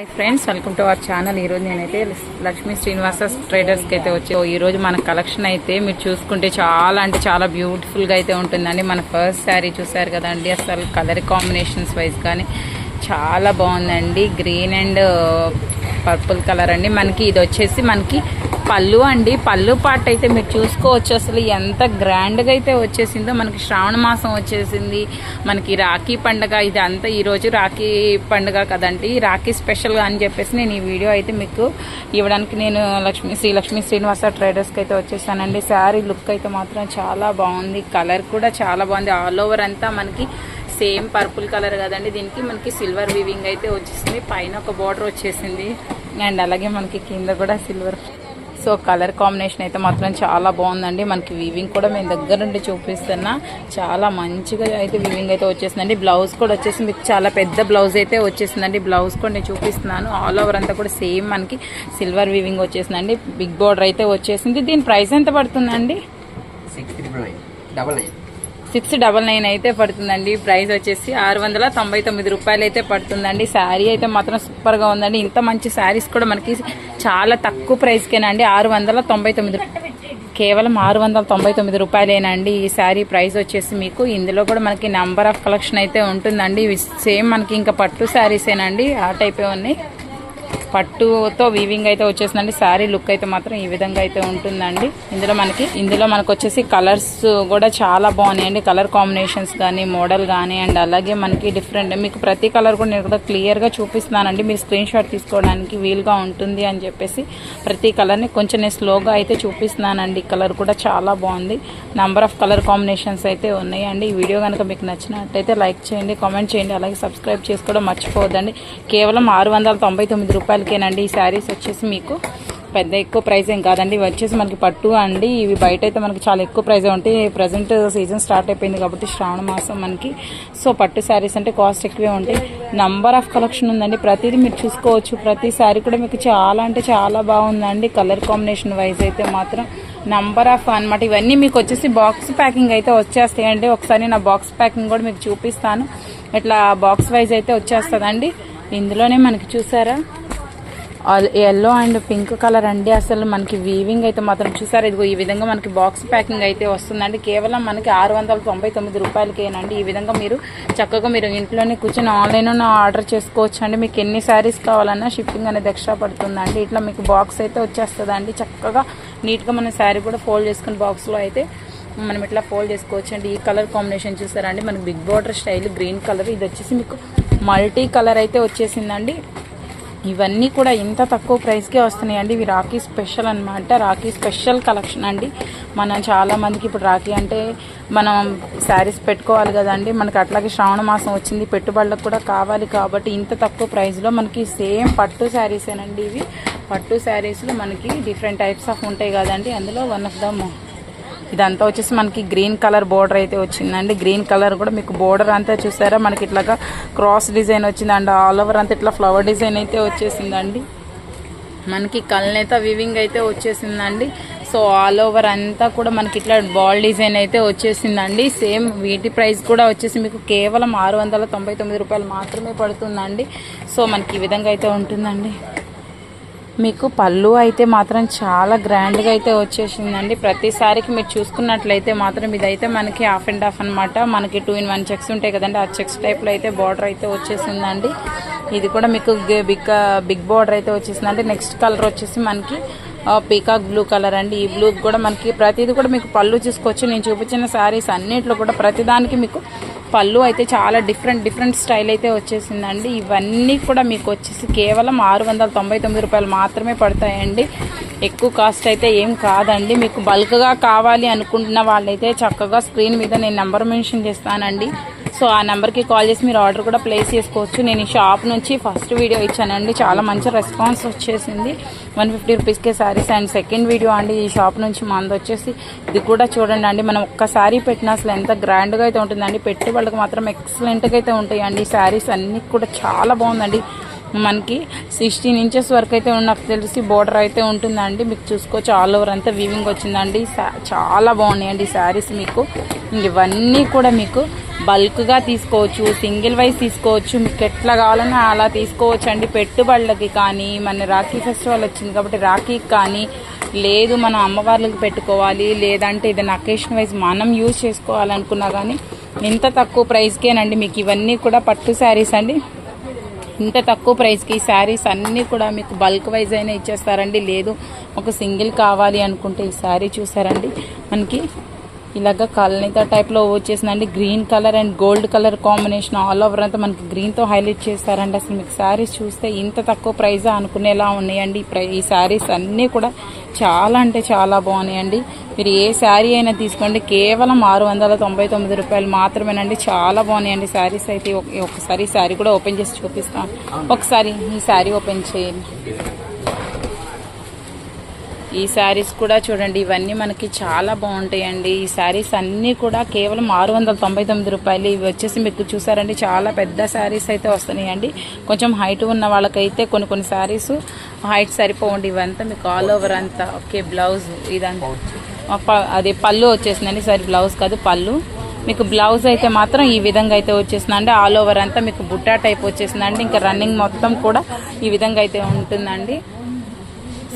Hi friends welcome to our channel ఈరోజు నేనైతే లక్ష్మీ శ్రీనివాస ట్రేడర్స్కి అయితే వచ్చి ఈరోజు మన కలెక్షన్ అయితే మీరు చూసుకుంటే చాలా అంటే చాలా బ్యూటిఫుల్గా అయితే ఉంటుందండి. మన ఫస్ట్ శారీ చూసారు కదండి అసలు కలర్ కాంబినేషన్స్ వైజ్ కానీ చాలా బాగుందండి. గ్రీన్ అండ్ పర్పుల్ కలర్ అండి. మనకి ఇది వచ్చేసి మనకి పళ్ళు అండి. పళ్ళు పాట అయితే మీరు చూసుకోవచ్చు. అసలు ఎంత గ్రాండ్గా అయితే వచ్చేసిందో. మనకి శ్రావణ మాసం వచ్చేసింది. మనకి రాఖీ పండగ ఇది అంతా ఈరోజు రాఖీ పండగ కదండి. రాఖీ స్పెషల్గా అని చెప్పేసి నేను ఈ వీడియో అయితే మీకు ఇవ్వడానికి నేను లక్ష్మీ శ్రీ లక్ష్మీ శ్రీనివాస ట్రేడర్స్కి అయితే వచ్చేసానండి. శారీ లుక్ అయితే మాత్రం చాలా బాగుంది. కలర్ కూడా చాలా బాగుంది. ఆల్ ఓవర్ అంతా మనకి సేమ్ పర్పుల్ కలర్ కదండి. దీనికి మనకి సిల్వర్ వివింగ్ అయితే వచ్చేసింది. పైన ఒక బార్డర్ వచ్చేసింది. అండ్ అలాగే మనకి కింద కూడా సిల్వర్ సో కలర్ కాంబినేషన్ అయితే మాత్రం చాలా బాగుందండి. మనకి వీవింగ్ కూడా మేము దగ్గర నుండి చూపిస్తున్నా చాలా మంచిగా అయితే వీవింగ్ అయితే వచ్చేసిందండి. బ్లౌజ్ కూడా వచ్చేసి మీకు చాలా పెద్ద బ్లౌజ్ అయితే వచ్చేసిందండి. బ్లౌజ్ కూడా నేను చూపిస్తున్నాను. ఆల్ ఓవర్ అంతా కూడా సేమ్ మనకి సిల్వర్ వీవింగ్ వచ్చేసిందండి. బిగ్ బార్డర్ అయితే వచ్చేసింది. దీని ప్రైస్ ఎంత పడుతుందండి? Six triple nine double nine six double nine అయితే పడుతుందండి. ప్రైస్ వచ్చేసి ఆరు వందల తొంభై తొమ్మిది రూపాయలు అయితే పడుతుందండి. శారీ అయితే మాత్రం సూపర్గా ఉందండి. ఇంత మంచి శారీస్ కూడా మనకి చాలా తక్కువ ప్రైస్కేనండి ఆరు వందల తొంభై తొమ్మిది కేవలం ఆరు వందల తొంభై తొమ్మిది రూపాయలేనండి. ఈ శారీ ప్రైస్ వచ్చేసి మీకు ఇందులో కూడా మనకి నెంబర్ ఆఫ్ కలెక్షన్ అయితే ఉంటుందండి. సేమ్ మనకి ఇంకా పట్టు శారీసేనండి. ఆ టైపే ఉన్నాయి. పట్టుతో వీవింగ్ అయితే వచ్చేసిందండి. శారీ లుక్ అయితే మాత్రం ఈ విధంగా అయితే ఉంటుందండి. ఇందులో మనకి ఇందులో మనకు వచ్చేసి కలర్స్ కూడా చాలా బాగున్నాయండి. కలర్ కాంబినేషన్స్ కానీ మోడల్ కానీ అండ్ అలాగే మనకి డిఫరెంట్ మీకు ప్రతి కలర్ కూడా నేను కూడా క్లియర్గా చూపిస్తున్నానండి. మీరు స్క్రీన్ షాట్ తీసుకోవడానికి వీలుగా ఉంటుంది అని చెప్పేసి ప్రతి కలర్ని కొంచెం నేను స్లోగా అయితే చూపిస్తున్నానండి. కలర్ కూడా చాలా బాగుంది. నంబర్ ఆఫ్ కలర్ కాంబినేషన్స్ అయితే ఉన్నాయండి. ఈ వీడియో కనుక మీకు నచ్చినట్టయితే లైక్ చేయండి కామెంట్ చేయండి అలాగే సబ్స్క్రైబ్ చేసుకోవడం మర్చిపోవద్దండి. కేవలం ఆరు వందల తొంభై తొమ్మిది రూపాయలకేనండి ఈ శారీస్ వచ్చేసి మీకు పెద్ద ఎక్కువ ప్రైస్ ఏం కాదండి. ఇవి వచ్చేసి మనకి పట్టు అండి. ఇవి బయట అయితే మనకి చాలా ఎక్కువ ప్రైస్ ఉంటాయి. ప్రజెంట్ సీజన్ స్టార్ట్ అయిపోయింది కాబట్టి శ్రావణ మాసం మనకి. సో పట్టు శారీస్ అంటే కాస్ట్ ఎక్కువే ఉంటాయి. నంబర్ ఆఫ్ కలెక్షన్ ఉందండి. ప్రతిదీ మీరు చూసుకోవచ్చు. ప్రతి శారీ కూడా మీకు చాలా అంటే చాలా బాగుందండి. కలర్ కాంబినేషన్ వైజ్ అయితే మాత్రం నంబర్ ఆఫ్ అన్నమాట. ఇవన్నీ మీకు వచ్చేసి బాక్స్ ప్యాకింగ్ అయితే వచ్చేస్తాయండి. ఒకసారి నా బాక్స్ ప్యాకింగ్ కూడా మీకు చూపిస్తాను. ఇట్లా బాక్స్ వైజ్ అయితే వచ్చేస్తుందండి. ఇందులోనే మనకి చూసారా? ఎల్లో అండ్ పింక్ కలర్ అండి. అసలు మనకి వీవింగ్ అయితే మాత్రం చూసారు? ఇదిగో ఈ విధంగా మనకి బాక్స్ ప్యాకింగ్ అయితే వస్తుందండి. కేవలం మనకి ఆరు వందల తొంభై తొమ్మిది రూపాయలకేనండి. ఈ విధంగా మీరు చక్కగా మీరు ఇంట్లోనే కూర్చొని ఆన్లైన్ ఆర్డర్ చేసుకోవచ్చు అండి మీకు ఎన్ని శారీస్ కావాలన్నా షిప్పింగ్ అనేది ఎక్స్ట్రా పడుతుందండి. ఇట్లా మీకు బాక్స్ అయితే వచ్చేస్తుందండి. చక్కగా నీట్గా మన శారీ కూడా ఫోల్డ్ చేసుకుని బాక్స్లో అయితే మనం ఇట్లా ఫోల్డ్ చేసుకోవచ్చు అండి ఈ కలర్ కాంబినేషన్ చూసారండి మనకి big border style green colour ఇది వచ్చేసి మీకు మల్టీ కలర్ అయితే వచ్చేసిందండి. ఇవన్నీ కూడా ఇంత తక్కువ ప్రైస్కే వస్తున్నాయండి. ఇవి రాఖీ స్పెషల్ అనమాట రాఖీ స్పెషల్ కలెక్షన్ అండి. మనం చాలా మందికి ఇప్పుడు రాఖీ అంటే మనం శారీస్ పెట్టుకోవాలి కదండి. మనకి అట్లాగే శ్రావణ మాసం వచ్చింది. పెట్టుబడులకు కూడా కావాలి కాబట్టి ఇంత తక్కువ ప్రైస్లో మనకి సేమ్ పట్టు శారీసేనండి ఇవి. పట్టు శారీస్లో మనకి డిఫరెంట్ టైప్స్ ఆఫ్ ఉంటాయి కదండి. అందులో వన్ ఆఫ్ ద ఇదంతా వచ్చేసి మనకి గ్రీన్ కలర్ బోర్డర్ అయితే వచ్చిందండి. గ్రీన్ కలర్ కూడా మీకు బోర్డర్ అంతా చూసారా? మనకి ఇట్లాగా క్రాస్ డిజైన్ వచ్చింది. అండ్ ఆల్ ఓవర్ అంతా ఇట్లా ఫ్లవర్ డిజైన్ అయితే వచ్చేసిందండి. మనకి కల్నేత వివింగ్ అయితే వచ్చేసిందండి. సో ఆల్ ఓవర్ అంతా కూడా మనకి ఇట్లా బాల్ డిజైన్ అయితే వచ్చేసిందండి. సేమ్ వీటి ప్రైస్ కూడా వచ్చేసి మీకు కేవలం ఆరు వందల తొంభై తొమ్మిది రూపాయలు మాత్రమే పడుతుందండి. సో మనకి ఈ విధంగా అయితే ఉంటుందండి. మీకు పళ్ళు అయితే మాత్రం చాలా గ్రాండ్గా అయితే వచ్చేసిందండి. ప్రతిసారికి మీరు చూసుకున్నట్లయితే మాత్రం ఇదైతే మనకి హాఫ్ అండ్ హాఫ్ అనమాట మనకి టూ ఇన్ వన్ చెక్స్ ఉంటాయి కదండి. ఆ చెక్స్ టైప్లో అయితే బార్డర్ అయితే వచ్చేసిందండి. ఇది కూడా మీకు బిగ్ బిగ్ బార్డర్ అయితే వచ్చేసిందండి. నెక్స్ట్ కలర్ వచ్చేసి మనకి పీకాక్ బ్లూ కలర్ అండి. ఈ బ్లూ కూడా మనకి ప్రతిదీ కూడా మీకు పళ్ళు చూసుకోవచ్చు. నేను చూపించిన శారీస్ అన్నిట్లో కూడా ప్రతిదానికి మీకు పళ్ళు అయితే చాలా డిఫరెంట్ డిఫరెంట్ స్టైల్ అయితే వచ్చేసిందండి. ఇవన్నీ కూడా మీకు వచ్చేసి కేవలం ఆరు వందల తొంభై తొమ్మిది రూపాయలు మాత్రమే పడతాయండి. ఎక్కువ కాస్ట్ అయితే ఏం కాదండి. మీకు బల్క్గా కావాలి అనుకుంటున్న వాళ్ళైతే చక్కగా స్క్రీన్ మీద నేను నెంబర్ మెన్షన్ చేస్తానండి. సో ఆ నెంబర్కి కాల్ చేసి మీరు ఆర్డర్ కూడా ప్లేస్ చేసుకోవచ్చు. నేను ఈ షాప్ నుంచి ఫస్ట్ వీడియో ఇచ్చానండి. చాలా మంచి రెస్పాన్స్ వచ్చేసింది. వన్ ఫిఫ్టీ రూపీస్కే శారీస్ అండ్ సెకండ్ వీడియో అండి ఈ షాప్ నుంచి మనది వచ్చేసి. ఇది కూడా చూడండి అండి. మనం ఒక్కసారి పెట్టినా అసలు ఎంత గ్రాండ్గా అయితే ఉంటుందండి. పెట్టే వాళ్ళకి మాత్రం ఎక్సలెంట్గా అయితే ఉంటాయండి. ఈ శారీస్ అన్నీ కూడా చాలా బాగుందండి. మనకి సిక్స్టీన్ ఇంచెస్ వరకు అయితే నాకు తెలిసి బోర్డర్ అయితే ఉంటుందండి. మీకు చూసుకోవచ్చు. ఆల్ ఓవర్ అంతా వీవింగ్ వచ్చిందండి. చాలా బాగున్నాయండి ఈ శారీస్ మీకు. ఇవన్నీ కూడా మీకు బల్క్గా తీసుకోవచ్చు సింగిల్ వైజ్ తీసుకోవచ్చు. మీకు ఎట్లా కావాలన్నా అలా తీసుకోవచ్చు అండి పెట్టుబడులకి కానీ మన రాఖీ ఫెస్టివల్ వచ్చింది కాబట్టి రాఖీకి కానీ లేదు మనం అమ్మవార్లకు పెట్టుకోవాలి లేదంటే ఏదైనా అకేషన్ వైజ్ మనం యూజ్ చేసుకోవాలనుకున్నా కానీ ఇంత తక్కువ ప్రైస్కేనండి. మీకు ఇవన్నీ కూడా పట్టు శారీస్ అండి. ఇంత తక్కువ ప్రైస్కి ఈ శారీస్ అన్నీ కూడా మీకు బల్క్ వైజ్ అయినా ఇచ్చేస్తారండి. లేదు ఒక సింగిల్ కావాలి అనుకుంటే ఈ శారీ చూసారండి. మనకి ఇలాగ కల్నిత టైప్లో వచ్చేసిందండి green colour and gold colour combination all over అంతా మనకి గ్రీన్తో హైలైట్ చేస్తారండి. అసలు మీకు శారీస్ చూస్తే ఇంత తక్కువ ప్రైజ్ అనుకునేలా ఉన్నాయండి. ఈ ప్రై ఈ శారీస్ అన్నీ కూడా చాలా అంటే చాలా బాగున్నాయండి. మీరు ఏ శారీ అయినా తీసుకోండి. కేవలం ఆరు వందల తొంభై తొమ్మిది రూపాయలు మాత్రమేనండి. చాలా బాగున్నాయండి శారీస్ అయితే. ఒక- ఒకసారి ఈ శారీ కూడా ఓపెన్ చేసి చూపిస్తాను. ఒకసారి ఈ శారీ ఓపెన్ చేయండి. ఈ శారీస్ కూడా చూడండి ఇవన్నీ మనకి చాలా బాగుంటాయండి. ఈ శారీస్ అన్నీ కూడా కేవలం ఆరు వందల తొంభై తొమ్మిది రూపాయలు. ఇవి వచ్చేసి మీకు చూసారండి చాలా పెద్ద శారీస్ అయితే వస్తున్నాయండి. కొంచెం హైట్ ఉన్న వాళ్ళకైతే కొన్ని కొన్ని శారీస్ హైట్ సరిపోవండి. ఇవంతా మీకు ఆల్ ఓవర్ అంతా ఓకే బ్లౌజ్ ఇదంతా. అదే పళ్ళు వచ్చేసిందండి. సరే బ్లౌజ్ కాదు పళ్ళు. మీకు బ్లౌజ్ అయితే మాత్రం ఈ విధంగా అయితే వచ్చేసిందండి. ఆల్ ఓవర్ అంతా మీకు బుట్టా టైప్ వచ్చేసిందండి. ఇంకా రన్నింగ్ మొత్తం కూడా ఈ విధంగా అయితే ఉంటుందండి.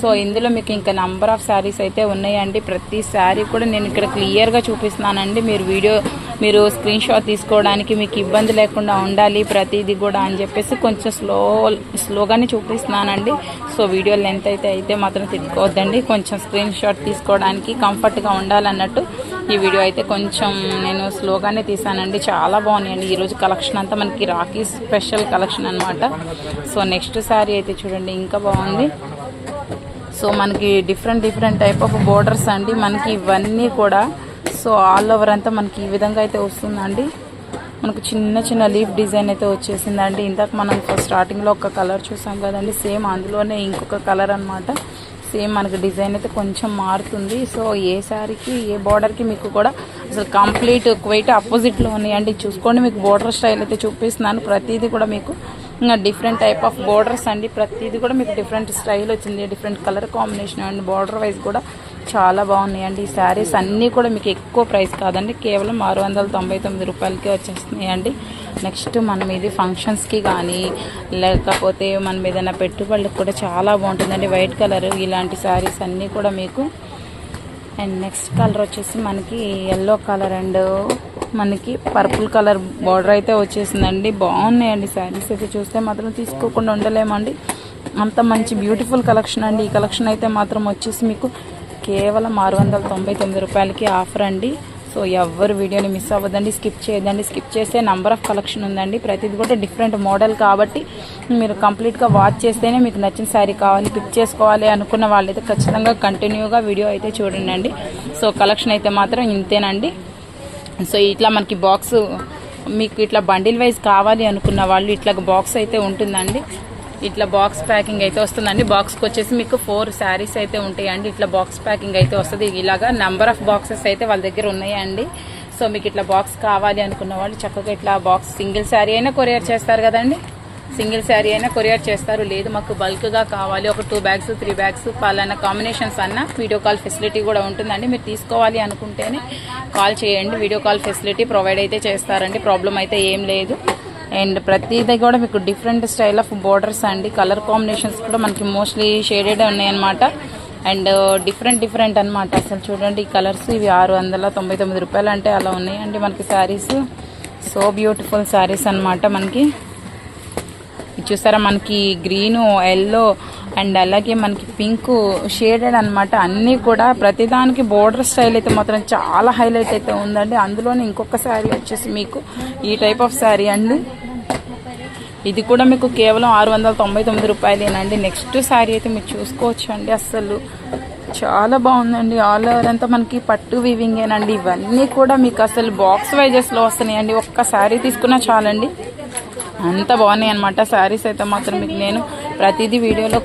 సో ఇందులో మీకు ఇంకా నంబర్ ఆఫ్ శారీస్ అయితే ఉన్నాయండి. ప్రతి శారీ కూడా నేను ఇక్కడ క్లియర్గా చూపిస్తున్నానండి. మీరు వీడియో మీరు స్క్రీన్ షాట్ తీసుకోవడానికి మీకు ఇబ్బంది లేకుండా ఉండాలి ప్రతిదీ కూడా అని చెప్పేసి కొంచెం స్లో స్లోగానే చూపిస్తున్నానండి. సో వీడియో లెంత్ అయితే అయితే మాత్రం తిట్టుకోవద్దండి. కొంచెం స్క్రీన్ షాట్ తీసుకోవడానికి కంఫర్ట్గా ఉండాలన్నట్టు ఈ వీడియో అయితే కొంచెం నేను స్లోగానే తీసానండి. చాలా బాగున్నాయండి. ఈరోజు కలెక్షన్ అంతా మనకి రాఖీ స్పెషల్ కలెక్షన్ అన్నమాట. సో నెక్స్ట్ శారీ అయితే చూడండి. ఇంకా బాగుంది. సో మనకి different different type of borders అండి. మనకి ఇవన్నీ కూడా సో ఆల్ ఓవర్ అంతా మనకి ఈ విధంగా అయితే వస్తుందండి. మనకు చిన్న చిన్న లీఫ్ డిజైన్ అయితే వచ్చేసిందండి. ఇందాక మనం స్టార్టింగ్లో ఒక కలర్ చూసాం కదండి. సేమ్ అందులోనే ఇంకొక కలర్ అనమాట సేమ్ మనకి డిజైన్ అయితే కొంచెం మారుతుంది. సో ఏ శారీకి ఏ బార్డర్కి మీకు కూడా అసలు కంప్లీట్ క్వైట్ ఆపోజిట్లో ఉన్నాయండి చూసుకోండి మీకు బోర్డర్ స్టైల్ అయితే చూపిస్తున్నాను. ప్రతిదీ కూడా మీకు ఇంకా డిఫరెంట్ టైప్ ఆఫ్ బోర్డర్స్ అండి. ప్రతిదీ కూడా మీకు డిఫరెంట్ స్టైల్ వచ్చింది. డిఫరెంట్ కలర్ కాంబినేషన్ అండి బార్డర్ వైజ్ కూడా చాలా బాగున్నాయండి ఈ శారీస్ అన్నీ కూడా మీకు ఎక్కువ ప్రైస్ కాదండి. కేవలం ఆరు వందల తొంభై తొమ్మిది రూపాయలకి వచ్చేస్తున్నాయండి నెక్స్ట్ మనం ఇది ఫంక్షన్స్కి కానీ లేకపోతే మనం ఏదైనా పెట్టుబడులకు కూడా చాలా బాగుంటుందండి. వైట్ కలర్ ఇలాంటి శారీస్ అన్నీ కూడా మీకు. అండ్ నెక్స్ట్ కలర్ వచ్చేసి మనకి ఎల్లో కలర్ అండ్ మనకి పర్పుల్ కలర్ బార్డర్ అయితే వచ్చేసిందండి. బాగున్నాయండి శారీస్ అయితే చూస్తే మాత్రం తీసుకోకుండా ఉండలేమండి. అంత మంచి బ్యూటిఫుల్ కలెక్షన్ అండి. ఈ కలెక్షన్ అయితే మాత్రం వచ్చేసి మీకు కేవలం ఆరు వందల తొంభై తొమ్మిది రూపాయలకి ఆఫర్ అండి. సో ఎవరు వీడియోని మిస్ అవ్వదండి స్కిప్ చేయదండి స్కిప్ చేస్తే నంబర్ ఆఫ్ కలెక్షన్ ఉందండి. ప్రతిది కూడా డిఫరెంట్ మోడల్ కాబట్టి మీరు కంప్లీట్గా వాచ్ చేస్తేనే మీకు నచ్చిన శారీ కావాలి పిక్ చేసుకోవాలి అనుకున్న వాళ్ళైతే ఖచ్చితంగా కంటిన్యూగా వీడియో అయితే చూడండి. సో కలెక్షన్ అయితే మాత్రం ఇంతేనండి. సో ఇట్లా మనకి బాక్స్ మీకు ఇట్లా బండిల్ వైజ్ కావాలి అనుకున్న వాళ్ళు ఇట్లా బాక్స్ అయితే ఉంటుందండి. ఇట్లా బాక్స్ ప్యాకింగ్ అయితే వస్తుందండి. బాక్స్కి వచ్చేసి మీకు ఫోర్ శారీస్ అయితే ఉంటాయండి. ఇట్లా బాక్స్ ప్యాకింగ్ అయితే వస్తుంది. ఇలాగా నెంబర్ ఆఫ్ బాక్సెస్ అయితే వాళ్ళ దగ్గర ఉన్నాయండి. సో మీకు ఇట్లా బాక్స్ కావాలి అనుకున్న వాళ్ళు చక్కగా ఇట్లా బాక్స్ సింగిల్ శారీ అయినా కొరియర్ చేస్తారు కదండి. సింగిల్ శారీ అయినా కొరియర్ చేస్తారు. లేదు మాకు బల్క్గా కావాలి. ఒక టూ బ్యాగ్స్ త్రీ బ్యాగ్స్ పలానా కాంబినేషన్స్ అన్న వీడియో కాల్ ఫెసిలిటీ కూడా ఉంటుందండి. మీరు తీసుకోవాలి అనుకుంటేనే కాల్ చేయండి. వీడియో కాల్ ఫెసిలిటీ ప్రొవైడ్ అయితే చేస్తారండి. ప్రాబ్లం అయితే ఏం లేదు. అండ్ ప్రతిదీ కూడా మీకు డిఫరెంట్ స్టైల్ ఆఫ్ బోర్డర్స్ అండి. కలర్ కాంబినేషన్స్ కూడా మనకి మోస్ట్లీ షేడెడ్ ఉన్నాయన్నమాట. అండ్ డిఫరెంట్ డిఫరెంట్ అన్నమాట. అసలు చూడండి ఈ కలర్స్ ఇవి ఆరు వందల తొంభై తొమ్మిది రూపాయలు అంటే అలా ఉన్నాయండి మనకి శారీస్. సో బ్యూటిఫుల్ శారీస్ అన్నమాట మనకి. చూసారా మనకి గ్రీన్ ఎల్లో అండ్ అలాగే మనకి పింక్ షేడెడ్ అనమాట అన్నీ కూడా ప్రతిదానికి బోర్డర్ స్టైల్ అయితే మాత్రం చాలా హైలైట్ అయితే ఉందండి. అందులోనే ఇంకొక శారీ వచ్చేసి మీకు ఈ టైప్ ఆఫ్ శారీ అండి. ఇది కూడా మీకు కేవలం ఆరు వందల తొంభై తొమ్మిది రూపాయలేనండి. నెక్స్ట్ శారీ అయితే మీరు చూసుకోవచ్చు అండి అస్సలు. చాలా బాగుందండి. ఆల్ ఓవర్ అంతా మనకి పట్టు వీవింగేనండి ఇవన్నీ కూడా మీకు అసలు బాక్స్ వైజెస్లో వస్తున్నాయండి. ఒక్క శారీ తీసుకున్నా చాలండి. అంత బాగున్నాయి అనమాట శారీస్ అయితే మాత్రం మీకు నేను ప్రతిదీ వీడియోలో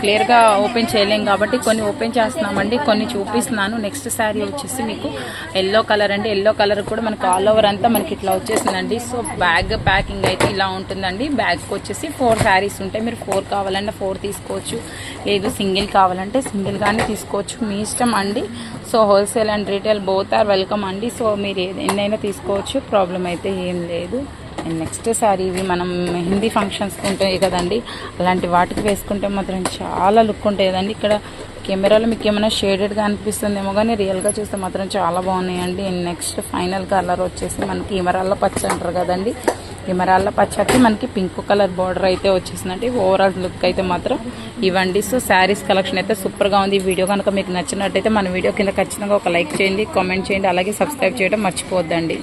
క్లియర్గా ఓపెన్ చేయలేం కాబట్టి కొన్ని ఓపెన్ చేస్తున్నామండి కొన్ని చూపిస్తున్నాను. నెక్స్ట్ శారీ వచ్చేసి మీకు ఎల్లో కలర్ అండి. ఎల్లో కలర్ కూడా మనకు ఆల్ ఓవర్ అంతా మనకి ఇట్లా వచ్చేసిందండి. సో బ్యాగ్ ప్యాకింగ్ అయితే ఇలా ఉంటుందండి. బ్యాగ్కి వచ్చేసి ఫోర్ శారీస్ ఉంటాయి. మీరు ఫోర్ కావాలంటే ఫోర్ తీసుకోవచ్చు. లేదు సింగిల్ కావాలంటే సింగిల్ కానీ తీసుకోవచ్చు. మీ ఇష్టం అండి. So wholesale and retail both are welcome అండి. సో మీరు ఏది- ఎన్నైనా తీసుకోవచ్చు. ప్రాబ్లం అయితే ఏం లేదు. అండ్ నెక్స్ట్ సారీ ఇవి మనం హిందీ ఫంక్షన్స్కి ఉంటాయి కదండి అలాంటి వాటికి వేసుకుంటే మాత్రం చాలా లుక్ ఉంటాయి కదండి. ఇక్కడ కెమెరాలో మీకు ఏమైనా షేడెడ్గా అనిపిస్తుందేమో కానీ రియల్గా చూస్తే మాత్రం చాలా బాగున్నాయండి. అండ్ నెక్స్ట్ ఫైనల్ కలర్ వచ్చేసి మనకి కెమెరాల్లో పచ్చ అంటారు కదండి. ఇమరాళ్ళ పచ్చకి మనకి పింక్ కలర్ బార్డర్ అయితే వచ్చేసిందండి. ఓవరాల్ లుక్ అయితే మాత్రం ఇవ్వండి. సో శారీస్ కలెక్షన్ అయితే సూపర్గా ఉంది. ఈ వీడియో కనుక మీకు నచ్చినట్టయితే మన వీడియో కింద ఖచ్చితంగా ఒక లైక్ చేయండి కామెంట్ చేయండి అలాగే సబ్స్క్రైబ్ చేయడం మర్చిపోద్దండి